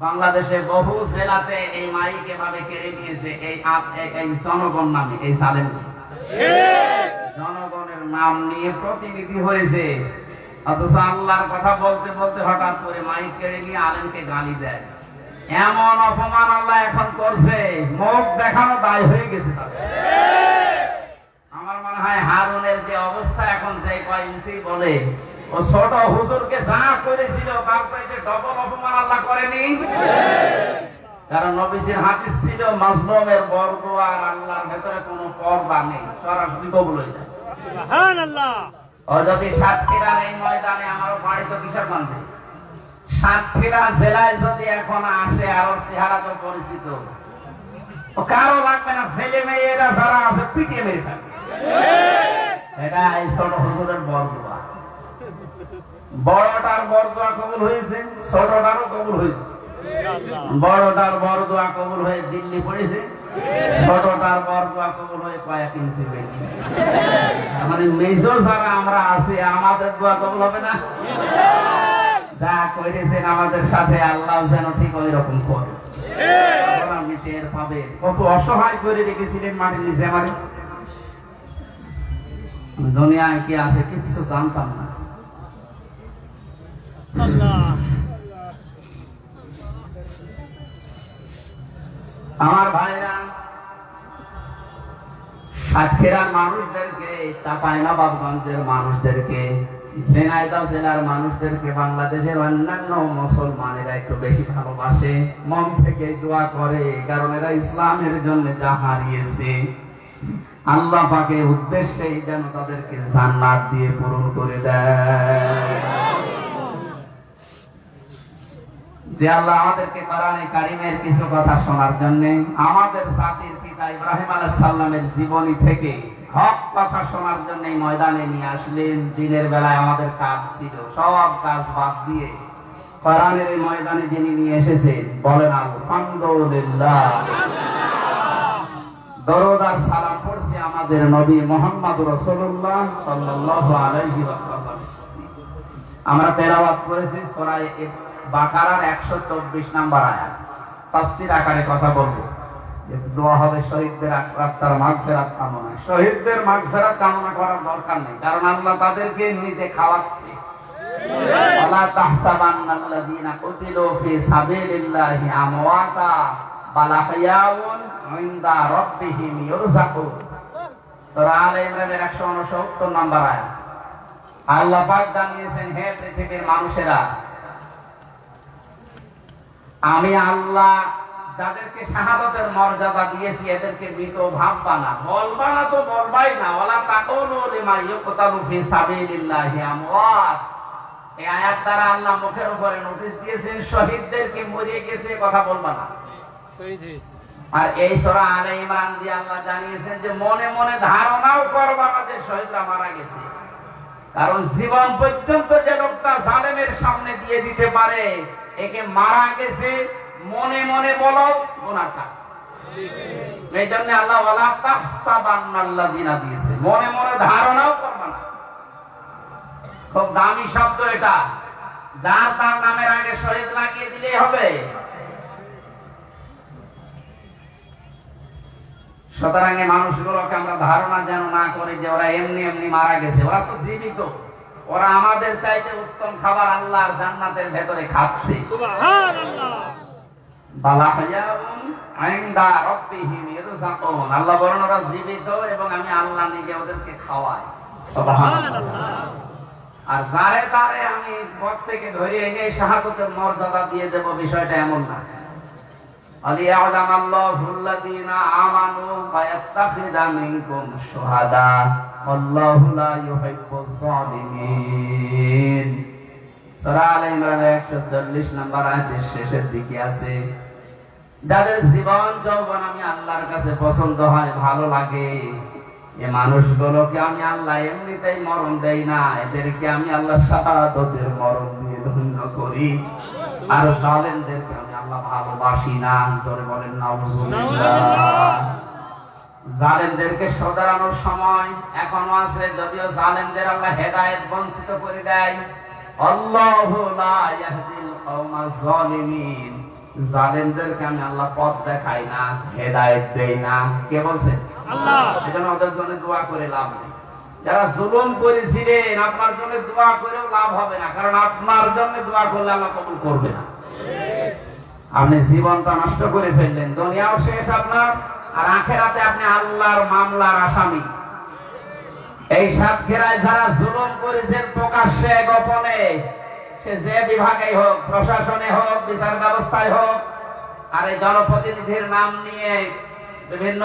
বাংলাদেশে বহু জেলাতে এই মাইক এভাবে কেড়ে নিয়েছে, এই এই- জনগণ নামে, এই সালেম জনগণের নাম নিয়ে প্রতিনিধি হয়েছে। অথচ আল্লাহর কথা বলতে বলতে হঠাৎ করে মাইক কেড়ে নিয়ে আলেমকে গালি দেয়। এমন অপমান আল্লাহ এখন করছে, মুখ দেখানো দায় হয়ে গেছে আমার মনে হয় হারুনের যে অবস্থা এখন যে কয় ইঞ্চি বলে ও ছোট হুজুরকে যা করেছিল তার চাইতে ডবল অপমান আল্লাহ করেনি কারণ নবীজির হাদিস ছিল মাজলুমের বর্গ আর আল্লাহর ভেতরে কোনো পর্দা নেই সরাসরি কবুল হয়ে যায় সুবহানাল্লাহ ও যদি সাতক্ষীরার এই ময়দানে আমার বাড়ি তো কিশোরগঞ্জে সাতক্ষীরা জেলায় যদি এখন আসে আরও চেহারা তো পরিচিত ও কারও লাগবে না ছেলে মেয়েরা যারা আছে পিটিয়ে মেরে থাকবে এটা এই ছোট হুজুরের বরদোয়া বড়টার বরদোয়া কবুল হয়েছে, ছোটটারও কবুল হয়েছে। বড়টার বরদোয়া কবুল হয়ে দিল্লি পড়েছে মানে আমাদের সাথে আল্লাহ যেন ঠিক ওই রকম কত অসহায় করে রেখেছিলেন মাটির নিচে আমার দুনিয়ায় কি আছে কিছু জানতাম না। আমার ভাইরা, সাতক্ষীরার মানুষদেরকে, চাপাইনবাবগঞ্জের মানুষদেরকে, ঝিনাইদহ জেলার মানুষদেরকে, বাংলাদেশের অন্যান্য মুসলমানেরা একটু বেশি ভালোবাসে, মন থেকে দোয়া করে, কারণ এরা ইসলামের জন্য যা হারিয়েছে। আল্লাহ পাকের উদ্দেশ্যেই যেন তাদেরকে জান্নাত দিয়ে পূরণ করে দেয়। যে আল্লাহ আমাদেরকে কোরআনে কারিমের কিছু কথা শোনার জন্য আমাদের জাতির পিতা ইব্রাহিম আলাইহিস সালামের জীবনী থেকে হক কথা শোনার জন্য ময়দানে নিয়ে আসলেন। দিনের বেলায় আমাদের কাজ ছিল সব কাজ বাদ দিয়ে কোরআনের ময়দানে যিনি নিয়ে এসেছেন বলেন, আলহামদুলিল্লাহ। দরদ আর সালাম পড়ছি আমাদের নবী মোহাম্মদ রাসূলুল্লাহ সাল্লাল্লাহু আলাইহি ওয়াসাল্লাম। আমরা তেলাওয়াত করেছি সূরা বাকারার 124 নাম্বার আয়াত। তাফসীর আকারে কথা বলব। দোয়া হবে শহীদদের আত্মার কামনা শহীদদের কামনা করার দরকার নেই, কারণ আল্লাহ তাদেরকে নিজে খাওয়াচ্ছে। ওয়ালা তাহসাবান্নাল্লাযীনা কুতিলু ফি সাবিলিল্লাহি আমওয়াতা, বাল ইনদা রাব্বিহিম ইরযাকুন সূরা আলে ইমরানের 169 নম্বর আয়াত। আল্লাহ পাক জানিয়েছেন, হে মানুষেরা আমি আল্লাহ যাদেরকে শাহাদতের মর্যাদা দিয়েছি এদেরকে মৃত ভাববা না বলবা না তো বলবাই না। ওলা তাকুনু লিমা ইউকতালু ফি সাবিলিল্লাহি আমওয়াত। এই আয়াত দ্বারা আল্লাহ মুখের উপরে নোটিশ দিয়েছেন শহীদদেরকে মরিয়ে গেছে কথা বলবা না। শহীদ হয়েছে। আর এই সূরা আলে ইমরান দিয়ে আল্লাহ জানিয়েছেন যে মনে মনে ধারণাও করবা না যে শহীদরা মারা গেছে। কারণ জীবন পর্যন্ত যে লোকটা জালেমের সামনে দিয়ে দিতে পারে একে মারা গেছে, মনে মনে বলো কাজ এই জন্য আল্লাহ তাহসাবান্নাল্লাযিনা দিয়েছে। মনে মনে ধারণাও না। খুব দামি শব্দ এটা। যার তার নামের আগে শহীদ লাগিয়ে দিলেই হবে। সুতরাং মানুষগুলোকে আমরা ধারণা যেন না করি যে ওরা এমনি এমনি মারা গেছে। ওরা তো জীবিত। ওরা আমাদের চাইতে উত্তম খাবার আল্লাহর জান্নাতের ভেতরে খাচ্ছে। আল্লাহ বলেন ওরা জীবিত এবং আমি আল্লাহ নিজে ওদেরকে খাওয়াই। আর যারে তারে আমি পথ থেকে ধরে এনে শাহাদতের মর্যাদা দিয়ে দেব বিষয়টা এমন না। ইয়াত্তাখিযা মিনকুম শুহাদা। আল্লাহু লা ইউহিব্বুজ জালিমিন সূরা আলে ইমরানের 140 নম্বর আয়াতের শেষের দিকে আছে যাদের জীবন যৌবন আমি আল্লাহর কাছে পছন্দ হয় ভালো লাগে এ মানুষগুলোকে আমি আল্লাহ এমনিতেই মরণ দেই না এদেরকে আমি আল্লাহ শাহাদতের মরণ দিয়ে ধন্য করি আর জালেমদেরকে আমি আল্লাহ ভালোবাসি না জোরে বলেন জালেমদেরকে সদারানোর সময় এখনও আছে যদিও জালেমদের আল্লাহ হেদায়েত বঞ্চিত করে দেয়। আল্লাহু লা ইয়াহদিল কওমাজ জালিমিন জালেমদেরকে আমি আল্লাহ পথ দেখাই না হেদায়েত দেই না। কে বলছে? আল্লাহ। সেজন্য ওদের জন্য দোয়া করে লাভ নেই। যারা জুলুম করেছিলেন আপনার জন্য দোয়া করেও লাভ হবে না কারণ আপনার জন্য দোয়া করলে আল্লাহ কবুল করবে না। আপনি জীবনটা নষ্ট করে ফেললেন, দুনিয়াও শেষ আপনার, আর আখেরাতে আপনি আল্লাহর মামলার আসামি। এই সাতক্ষীরায় যারা জুলুম করেছেন প্রকাশ্যে, গোপনে, সে যে বিভাগে হোক, প্রশাসনে হোক, বিচার ব্যবস্থায় হোক, আর এই জনপ্রতিনিধির নাম নিয়ে বিভিন্ন